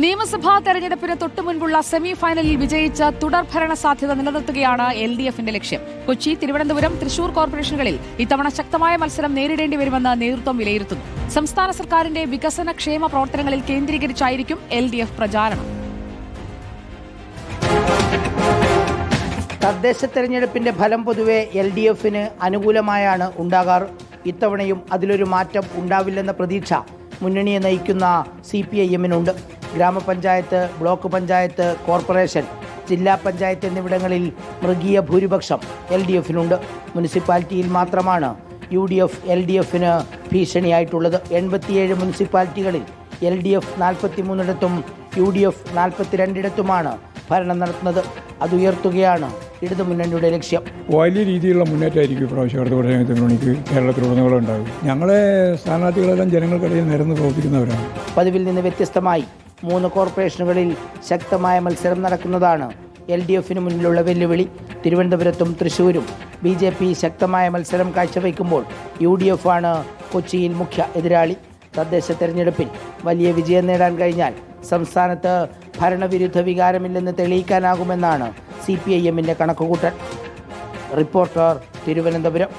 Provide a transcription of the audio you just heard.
നിയമസഭാ തെരഞ്ഞെടുപ്പിന് തൊട്ടുമുൻപുള്ള സെമി ഫൈനലിൽ വിജയിച്ച് തുടർ ഭരണ സാധ്യത നിലനിർത്തുകയാണ് എൽ ഡി എഫിന്റെ ലക്ഷ്യം. കൊച്ചി തിരുവനന്തപുരം തൃശൂർ കോർപ്പറേഷനുകളിൽ ഇത്തവണ ശക്തമായ മത്സരം നേരിടേണ്ടി വരുമെന്ന് നേതൃത്വം വിലയിരുത്തുന്നു. സംസ്ഥാന സർക്കാരിന്റെ വികസന ക്ഷേമ പ്രവർത്തനങ്ങളിൽ കേന്ദ്രീകരിച്ചായിരിക്കും എൽ ഡി എഫ് പ്രചാരണം. തദ്ദേശ തെരഞ്ഞെടുപ്പിന്റെ ഫലം പൊതുവെ എൽ ഡി എഫിന് അനുകൂലമായാണ് ഉണ്ടാകാറ്. ഇത്തവണയും അതിലൊരു മാറ്റം ഉണ്ടാവില്ലെന്ന പ്രതീക്ഷ മുന്നണിയെ നയിക്കുന്ന സി പി ഐ എമ്മിനുണ്ട്. ഗ്രാമപഞ്ചായത്ത് ബ്ലോക്ക് പഞ്ചായത്ത് കോർപ്പറേഷൻ ജില്ലാ പഞ്ചായത്ത് എന്നിവിടങ്ങളിൽ മൃഗീയ ഭൂരിപക്ഷം എൽ ഡി എഫിനുണ്ട്. മുനിസിപ്പാലിറ്റിയിൽ മാത്രമാണ് U D F L D എഫിന് ഭീഷണിയായിട്ടുള്ളത്. എൺപത്തിയേഴ് മുനിസിപ്പാലിറ്റികളിൽ എൽ ഡി എഫ് നാൽപ്പത്തിമൂന്നിടത്തും യു ഡി എഫ് നാൽപ്പത്തിരണ്ടിടത്തുമാണ് ഭരണം നടത്തുന്നത്. അതുയർത്തുകയാണ് ഇടതുമുന്നണിയുടെ ലക്ഷ്യം. വലിയ രീതിയിലുള്ള മുന്നേറ്റമായിരിക്കും ഇപ്രാവശ്യം അടുത്ത പ്രദേശത്ത് മണിക്ക് കേരളത്തിലുടനീളം ഉണ്ടാകും ഞങ്ങളെ സ്ഥാനാർത്ഥികളെല്ലാം ജനങ്ങൾക്കിടയിൽ നിരന്ന് പ്രവർത്തിക്കുന്നവരാണ്. പതിവിൽ നിന്ന് വ്യത്യസ്തമായി മൂന്ന് കോർപ്പറേഷനുകളിൽ ശക്തമായ മത്സരം നടക്കുന്നതാണ്. എൽ ഡി എഫിന് മുന്നിലുള്ള വെല്ലുവിളി തിരുവനന്തപുരത്തും തൃശൂരും. ബി ജെ പി ശക്തമായ മത്സരം കാഴ്ചവെക്കുമ്പോൾ യു ഡി എഫ് ആണ് കൊച്ചിയിൽ മുഖ്യ എതിരാളി. തദ്ദേശ തെരഞ്ഞെടുപ്പിൽ വലിയ വിജയം നേടാൻ കഴിഞ്ഞാൽ സംസ്ഥാനത്ത് ഭരണവിരുദ്ധ വികാരമില്ലെന്ന് തെളിയിക്കാനാകുമെന്നാണ് സി പി ഐ എമ്മിന്റെ കണക്കുകൂട്ടൽ. റിപ്പോർട്ടർ തിരുവനന്തപുരം.